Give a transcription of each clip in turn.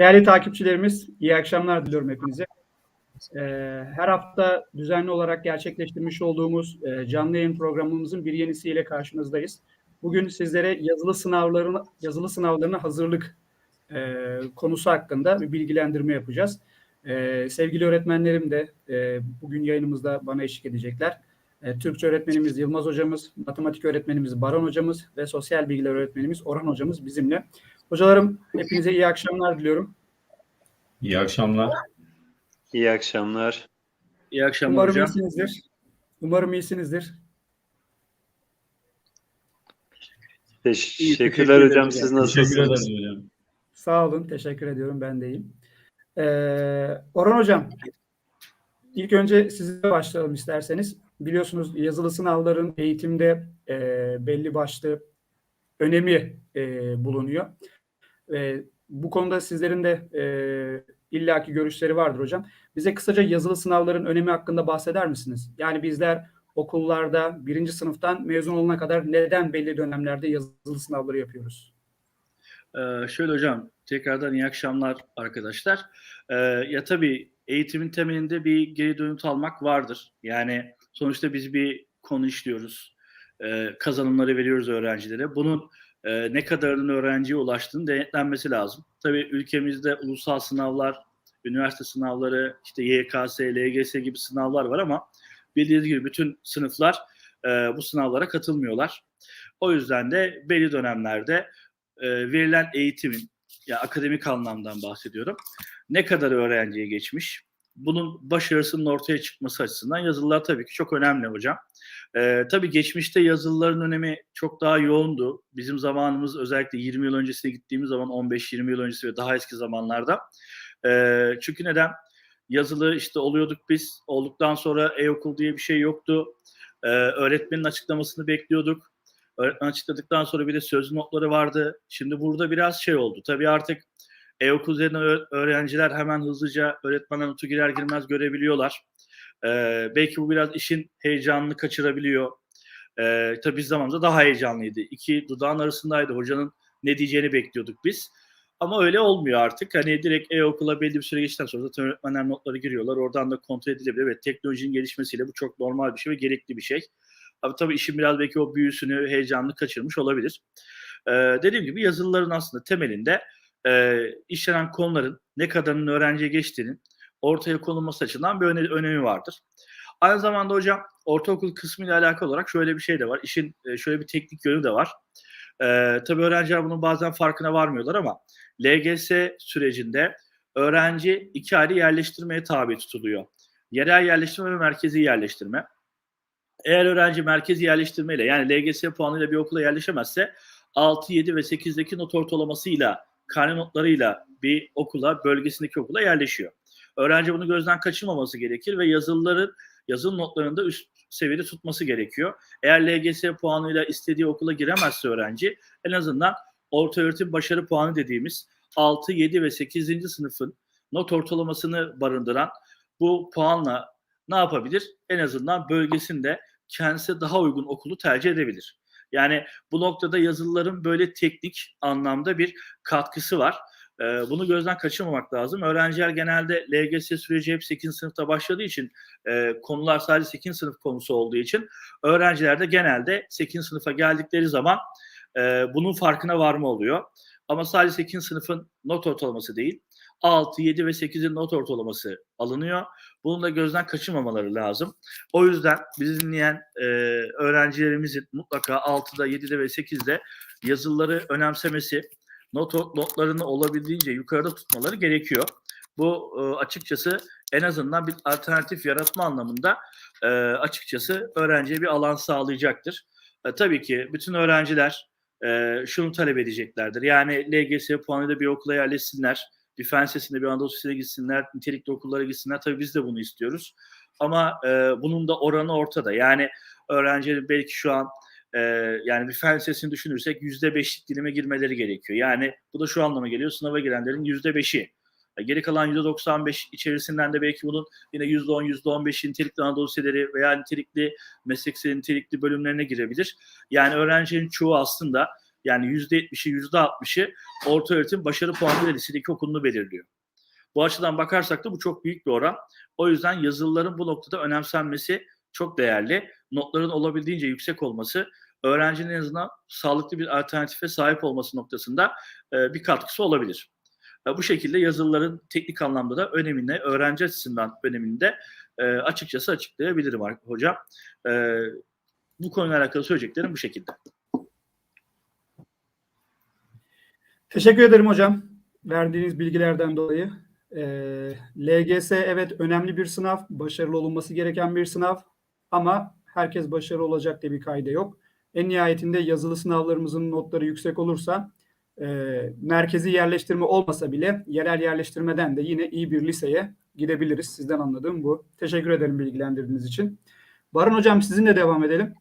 Değerli takipçilerimiz, iyi akşamlar diliyorum hepinize. Ee, her hafta düzenli olarak gerçekleştirmiş olduğumuz e, canlı yayın programımızın bir yenisiyle karşınızdayız. Bugün sizlere yazılı sınavlarına yazılı sınavlarına hazırlık e, konusu hakkında bir bilgilendirme yapacağız. E, sevgili öğretmenlerim de bugün yayınımızda bana eşlik edecekler. Türkçe öğretmenimiz Yılmaz hocamız, matematik öğretmenimiz Baran hocamız ve sosyal bilgiler öğretmenimiz Orhan hocamız bizimle. Hocalarım hepinize iyi akşamlar diliyorum. İyi akşamlar. İyi akşamlar. İyi akşamlar Umarım hocam. iyisinizdir. Umarım iyisinizdir. teşekkür Teşekkürler ederim hocam. hocam. Siz nasılsınız? hocam. Sağ olun. Teşekkür ediyorum. Ben de iyiyim. Ee, Orhan Hocam, ilk önce sizle başlayalım isterseniz. Biliyorsunuz yazılı sınavların eğitimde e, belli başlı önemi e, bulunuyor. E, bu konuda sizlerin de e, illaki görüşleri vardır hocam. Bize kısaca yazılı sınavların önemi hakkında bahseder misiniz? Yani bizler okullarda birinci sınıftan mezun olana kadar neden belli dönemlerde yazılı sınavları yapıyoruz? Ee, şöyle hocam, tekrardan iyi akşamlar arkadaşlar. Ee, ya tabii eğitimin temelinde bir geri dönüt almak vardır. Yani sonuçta biz bir konu işliyoruz. Ee, kazanımları veriyoruz öğrencilere. Bunun e, ne kadarının öğrenciye ulaştığını denetlenmesi lazım. Tabii ülkemizde ulusal sınavlar, üniversite sınavları, işte YKS, LGS gibi sınavlar var ama bildiğiniz gibi bütün sınıflar e, bu sınavlara katılmıyorlar. O yüzden de belli dönemlerde e, verilen eğitimin, ya akademik anlamdan bahsediyorum, ne kadar öğrenciye geçmiş, bunun başarısının ortaya çıkması açısından yazılılar tabii ki çok önemli hocam. E, tabii geçmişte yazılıların önemi çok daha yoğundu. Bizim zamanımız özellikle 20 yıl öncesine gittiğimiz zaman 15-20 yıl öncesi ve daha eski zamanlarda. E, çünkü neden? Yazılı işte oluyorduk biz. Olduktan sonra e-okul diye bir şey yoktu. E, öğretmenin açıklamasını bekliyorduk. Öğretmen açıkladıktan sonra bir de sözlü notları vardı. Şimdi burada biraz şey oldu. Tabii artık e-okul üzerine ö- öğrenciler hemen hızlıca öğretmenden notu girer girmez görebiliyorlar. Ee, belki bu biraz işin heyecanını kaçırabiliyor. Ee, tabii biz zamanımızda daha heyecanlıydı. İki dudağın arasındaydı. Hocanın ne diyeceğini bekliyorduk biz. Ama öyle olmuyor artık. Hani direkt e-okula belli bir süre geçtikten sonra zaten öğretmenler notları giriyorlar. Oradan da kontrol edilebilir. Ve teknolojinin gelişmesiyle bu çok normal bir şey ve gerekli bir şey. Abi tabii işin biraz belki o büyüsünü, heyecanını kaçırmış olabilir. Ee, dediğim gibi yazılıların aslında temelinde e, işlenen konuların ne kadarının öğrenciye geçtiğinin ortaya konulması açısından bir öne- önemi vardır. Aynı zamanda hocam ortaokul kısmıyla alakalı olarak şöyle bir şey de var. İşin e, şöyle bir teknik yönü de var. Ee, tabii öğrenciler bunun bazen farkına varmıyorlar ama LGS sürecinde öğrenci iki ayrı yerleştirmeye tabi tutuluyor. Yerel yerleştirme ve merkezi yerleştirme. Eğer öğrenci merkezi yerleştirmeyle yani LGS puanıyla bir okula yerleşemezse 6, 7 ve 8'deki not ortalamasıyla, karne notlarıyla bir okula, bölgesindeki okula yerleşiyor. Öğrenci bunu gözden kaçırmaması gerekir ve yazılıların yazılı notlarını da üst seviyede tutması gerekiyor. Eğer LGS puanıyla istediği okula giremezse öğrenci en azından orta öğretim başarı puanı dediğimiz 6, 7 ve 8. sınıfın not ortalamasını barındıran bu puanla ne yapabilir? En azından bölgesinde kendisi daha uygun okulu tercih edebilir. Yani bu noktada yazılıların böyle teknik anlamda bir katkısı var. Ee, bunu gözden kaçırmamak lazım. Öğrenciler genelde LGS süreci hep 8. sınıfta başladığı için e, konular sadece 8. sınıf konusu olduğu için öğrenciler de genelde 8. sınıfa geldikleri zaman e, bunun farkına varma oluyor. Ama sadece 8. sınıfın not ortalaması değil, 6, 7 ve 8'in not ortalaması alınıyor. Bunu da gözden kaçırmamaları lazım. O yüzden bizi dinleyen e, öğrencilerimizin mutlaka 6'da, 7'de ve 8'de yazıları önemsemesi, not notlarını olabildiğince yukarıda tutmaları gerekiyor. Bu e, açıkçası en azından bir alternatif yaratma anlamında e, açıkçası öğrenciye bir alan sağlayacaktır. E, tabii ki bütün öğrenciler e, şunu talep edeceklerdir. Yani LGS puanıyla bir okula yerleşsinler bir fen lisesinde bir Anadolu Lisesi'ne gitsinler, nitelikli okullara gitsinler. Tabii biz de bunu istiyoruz. Ama e, bunun da oranı ortada. Yani öğrencilerin belki şu an e, yani bir fen lisesini düşünürsek yüzde beşlik dilime girmeleri gerekiyor. Yani bu da şu anlama geliyor. Sınava girenlerin yüzde beşi. E, Geri kalan yüzde 95 içerisinden de belki bunun yine yüzde 10, yüzde 15 nitelikli Anadolu Liseleri veya nitelikli meslek nitelikli bölümlerine girebilir. Yani öğrencilerin çoğu aslında Yani %70'i %60'ı orta öğretim başarı puanı lisedeki okulunu belirliyor. Bu açıdan bakarsak da bu çok büyük bir oran. O yüzden yazılıların bu noktada önemsenmesi çok değerli. Notların olabildiğince yüksek olması öğrencinin en azından sağlıklı bir alternatife sahip olması noktasında e, bir katkısı olabilir. E, bu şekilde yazılıların teknik anlamda da önemini, öğrenci açısından önemini de e, açıkçası açıklayabilirim hocam. Bu konuyla alakalı söyleyeceklerim bu şekilde. Teşekkür ederim hocam. Verdiğiniz bilgilerden dolayı. LGS evet önemli bir sınav. Başarılı olunması gereken bir sınav. Ama herkes başarılı olacak diye bir kayda yok. En nihayetinde yazılı sınavlarımızın notları yüksek olursa e, merkezi yerleştirme olmasa bile yerel yerleştirmeden de yine iyi bir liseye gidebiliriz. Sizden anladığım bu. Teşekkür ederim bilgilendirdiğiniz için. Baran hocam sizinle devam edelim.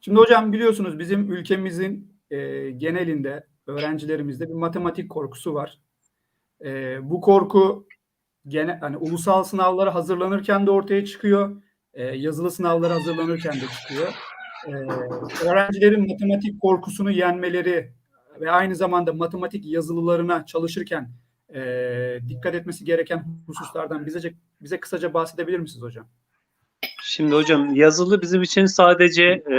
Şimdi hocam biliyorsunuz bizim ülkemizin e, genelinde öğrencilerimizde bir matematik korkusu var. E, bu korku gene hani ulusal sınavlara hazırlanırken de ortaya çıkıyor. E, yazılı sınavlara hazırlanırken de çıkıyor. E, öğrencilerin matematik korkusunu yenmeleri ve aynı zamanda matematik yazılılarına çalışırken e, dikkat etmesi gereken hususlardan bize bize kısaca bahsedebilir misiniz hocam? Şimdi hocam yazılı bizim için sadece e,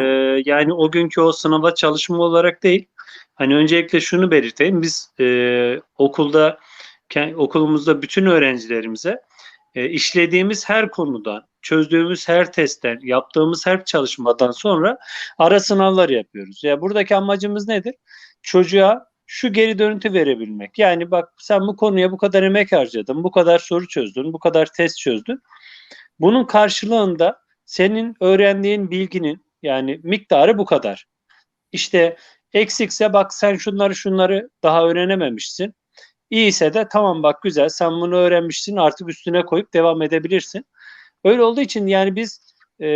yani o günkü o sınava çalışma olarak değil. Hani öncelikle şunu belirteyim. Biz e, okulda okulumuzda bütün öğrencilerimize e, işlediğimiz her konudan, çözdüğümüz her testten, yaptığımız her çalışmadan sonra ara sınavlar yapıyoruz. Ya buradaki amacımız nedir? Çocuğa şu geri dönüntü verebilmek. Yani bak sen bu konuya bu kadar emek harcadın, bu kadar soru çözdün, bu kadar test çözdün. Bunun karşılığında senin öğrendiğin bilginin yani miktarı bu kadar. İşte eksikse bak sen şunları şunları daha öğrenememişsin. İyiyse de tamam bak güzel sen bunu öğrenmişsin artık üstüne koyup devam edebilirsin. Öyle olduğu için yani biz e,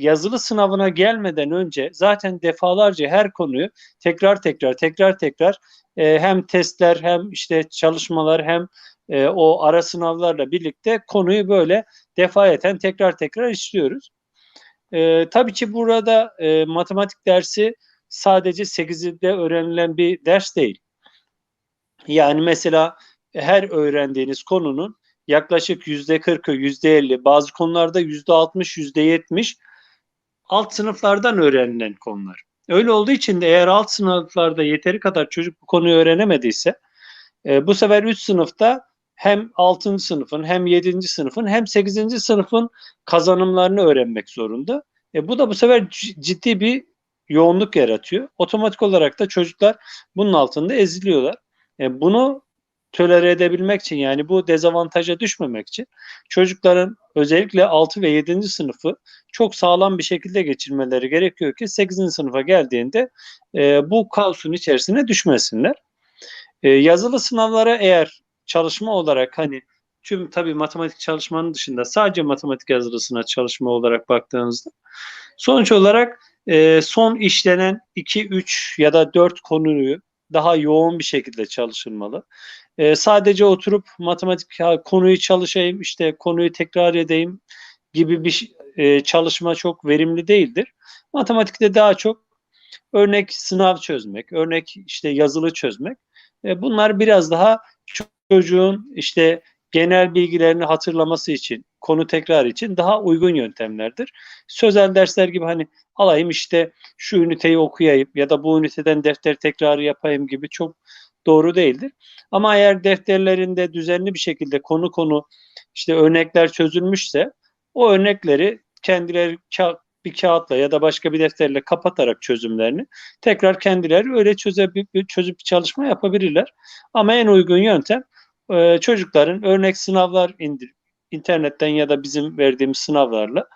yazılı sınavına gelmeden önce zaten defalarca her konuyu tekrar tekrar tekrar tekrar e, hem testler hem işte çalışmalar hem e, o ara sınavlarla birlikte konuyu böyle defayeten tekrar tekrar işliyoruz. E, tabii ki burada e, matematik dersi sadece 8'de öğrenilen bir ders değil. Yani mesela her öğrendiğiniz konunun yaklaşık yüzde 40'ı, yüzde 50, bazı konularda yüzde 60, yüzde 70 alt sınıflardan öğrenilen konular. Öyle olduğu için de eğer alt sınıflarda yeteri kadar çocuk bu konuyu öğrenemediyse e, bu sefer üst sınıfta hem 6. sınıfın hem 7. sınıfın hem 8. sınıfın kazanımlarını öğrenmek zorunda. E, bu da bu sefer ciddi bir yoğunluk yaratıyor. Otomatik olarak da çocuklar bunun altında eziliyorlar. E, bunu tolere edebilmek için yani bu dezavantaja düşmemek için çocukların özellikle 6 ve 7. sınıfı çok sağlam bir şekilde geçirmeleri gerekiyor ki 8. sınıfa geldiğinde e, bu kaosun içerisine düşmesinler. E, yazılı sınavlara eğer çalışma olarak hani tüm tabii matematik çalışmanın dışında sadece matematik yazılısına çalışma olarak baktığınızda sonuç olarak e, son işlenen 2, 3 ya da 4 konuyu daha yoğun bir şekilde çalışılmalı. E, sadece oturup matematik konuyu çalışayım, işte konuyu tekrar edeyim gibi bir e, çalışma çok verimli değildir. Matematikte daha çok örnek sınav çözmek, örnek işte yazılı çözmek. E, bunlar biraz daha çocuğun işte genel bilgilerini hatırlaması için, konu tekrar için daha uygun yöntemlerdir. Sözel dersler gibi hani alayım işte şu üniteyi okuyayım ya da bu üniteden defter tekrarı yapayım gibi çok doğru değildir. Ama eğer defterlerinde düzenli bir şekilde konu konu işte örnekler çözülmüşse o örnekleri kendileri ka- bir kağıtla ya da başka bir defterle kapatarak çözümlerini tekrar kendileri öyle çözüp, çözüp bir çalışma yapabilirler. Ama en uygun yöntem e, çocukların örnek sınavlar indir internetten ya da bizim verdiğimiz sınavlarla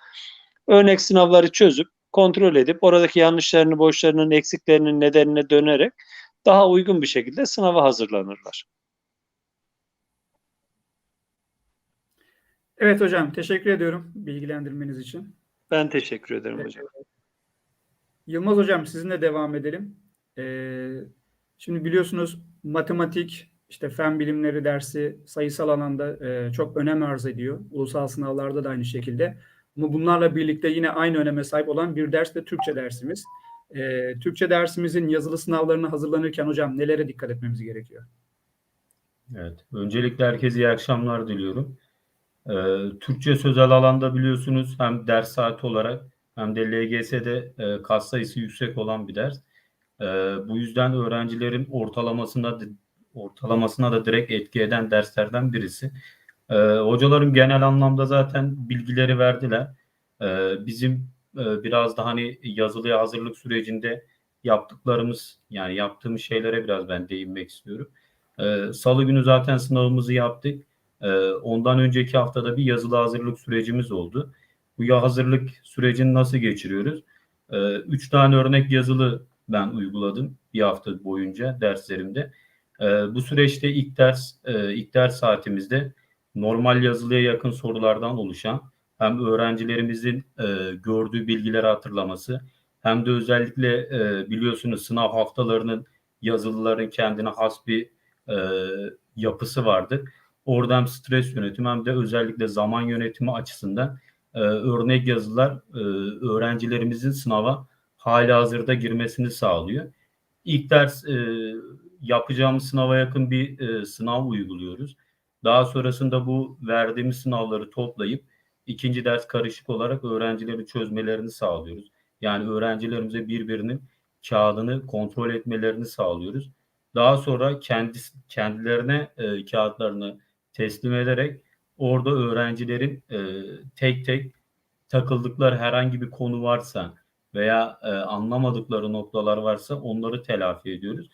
örnek sınavları çözüp kontrol edip oradaki yanlışlarını, boşlarının, eksiklerinin nedenine dönerek daha uygun bir şekilde sınava hazırlanırlar. Evet hocam teşekkür ediyorum bilgilendirmeniz için. Ben teşekkür ederim hocam. Yılmaz hocam sizinle devam edelim. Ee, şimdi biliyorsunuz matematik, işte fen bilimleri dersi sayısal alanda e, çok önem arz ediyor. Ulusal sınavlarda da aynı şekilde. Ama bunlarla birlikte yine aynı öneme sahip olan bir ders de Türkçe dersimiz. E, Türkçe dersimizin yazılı sınavlarına hazırlanırken hocam nelere dikkat etmemiz gerekiyor? Evet. Öncelikle herkese iyi akşamlar diliyorum. Ee, Türkçe sözel alanda biliyorsunuz hem ders saati olarak hem de LGS'de e, kas sayısı yüksek olan bir ders. Ee, bu yüzden öğrencilerin ortalamasına ortalamasına da direkt etki eden derslerden birisi. Ee, hocalarım genel anlamda zaten bilgileri verdiler. Ee, bizim e, biraz da hani yazılıya hazırlık sürecinde yaptıklarımız yani yaptığımız şeylere biraz ben değinmek istiyorum. Ee, Salı günü zaten sınavımızı yaptık. Ee, ondan önceki haftada bir yazılı hazırlık sürecimiz oldu. Bu ya hazırlık sürecini nasıl geçiriyoruz? Ee, üç tane örnek yazılı ben uyguladım bir hafta boyunca derslerimde. Ee, bu süreçte ilk ders e, ilk ders saatimizde normal yazılıya yakın sorulardan oluşan hem öğrencilerimizin e, gördüğü bilgileri hatırlaması hem de özellikle e, biliyorsunuz sınav haftalarının yazılıların kendine has bir yapısı vardır. Orada hem stres yönetimi hem de özellikle zaman yönetimi açısından örnek yazılar öğrencilerimizin sınava hali hazırda girmesini sağlıyor. İlk ders yapacağımız sınava yakın bir e, sınav uyguluyoruz. Daha sonrasında bu verdiğimiz sınavları toplayıp ikinci ders karışık olarak öğrencilerin çözmelerini sağlıyoruz. Yani öğrencilerimize birbirinin kağıdını kontrol etmelerini sağlıyoruz. Daha sonra kendi kendilerine e, kağıtlarını teslim ederek orada öğrencilerin e, tek tek takıldıkları herhangi bir konu varsa veya e, anlamadıkları noktalar varsa onları telafi ediyoruz.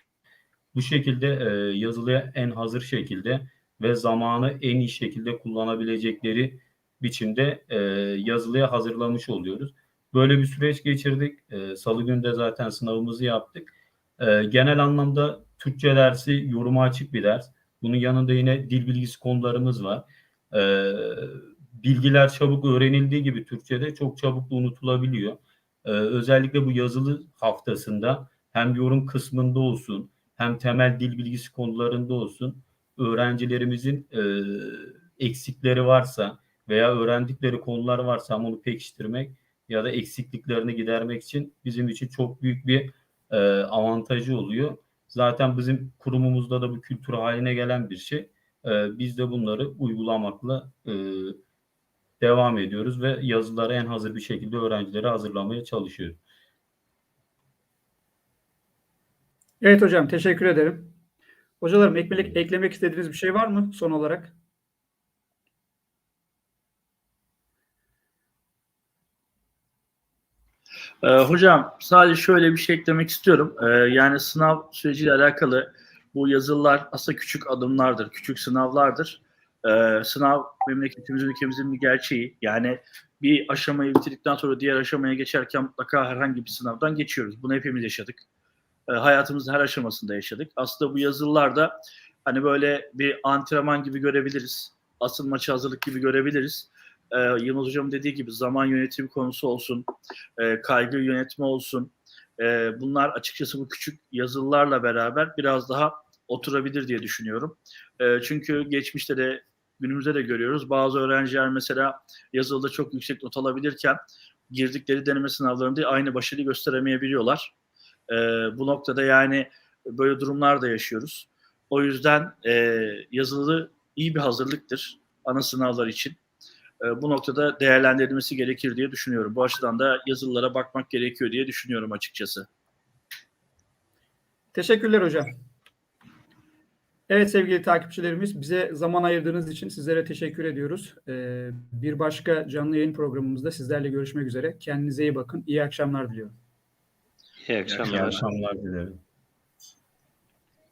Bu şekilde e, yazılıya en hazır şekilde ve zamanı en iyi şekilde kullanabilecekleri biçimde e, yazılıya hazırlamış oluyoruz. Böyle bir süreç geçirdik. E, Salı günü de zaten sınavımızı yaptık. E, genel anlamda Türkçe dersi yoruma açık bir ders. Bunun yanında yine dil bilgisi konularımız var. E, bilgiler çabuk öğrenildiği gibi Türkçe'de çok çabuk da unutulabiliyor. E, özellikle bu yazılı haftasında hem yorum kısmında olsun hem temel dil bilgisi konularında olsun öğrencilerimizin e, eksikleri varsa veya öğrendikleri konular varsa onu pekiştirmek ya da eksikliklerini gidermek için bizim için çok büyük bir e, avantajı oluyor. Zaten bizim kurumumuzda da bu kültür haline gelen bir şey. E, biz de bunları uygulamakla e, devam ediyoruz ve yazıları en hazır bir şekilde öğrencilere hazırlamaya çalışıyoruz. Evet hocam teşekkür ederim. Hocalarım eklemek, eklemek istediğiniz bir şey var mı son olarak? Ee, hocam sadece şöyle bir şey eklemek istiyorum. Ee, yani sınav süreciyle alakalı bu yazılılar aslında küçük adımlardır, küçük sınavlardır. Ee, sınav memleketimizin, ülkemizin bir gerçeği. Yani bir aşamayı bitirdikten sonra diğer aşamaya geçerken mutlaka herhangi bir sınavdan geçiyoruz. Bunu hepimiz yaşadık. Ee, hayatımızın her aşamasında yaşadık. Aslında bu yazılılarda hani böyle bir antrenman gibi görebiliriz. Asıl maçı hazırlık gibi görebiliriz. Ee, Yılmaz Hocam dediği gibi zaman yönetimi konusu olsun, e, kaygı yönetimi olsun. E, bunlar açıkçası bu küçük yazılılarla beraber biraz daha oturabilir diye düşünüyorum. E, çünkü geçmişte de günümüzde de görüyoruz. Bazı öğrenciler mesela yazılıda çok yüksek not alabilirken girdikleri deneme sınavlarında aynı başarıyı gösteremeyebiliyorlar. E, bu noktada yani böyle durumlar da yaşıyoruz. O yüzden e, yazılı iyi bir hazırlıktır ana sınavlar için. E, bu noktada değerlendirilmesi gerekir diye düşünüyorum. Bu açıdan da yazılılara bakmak gerekiyor diye düşünüyorum açıkçası. Teşekkürler hocam. Evet sevgili takipçilerimiz bize zaman ayırdığınız için sizlere teşekkür ediyoruz. Ee, bir başka canlı yayın programımızda sizlerle görüşmek üzere. Kendinize iyi bakın. İyi akşamlar diliyorum. İyi akşamlar. İyi akşamlar dilerim.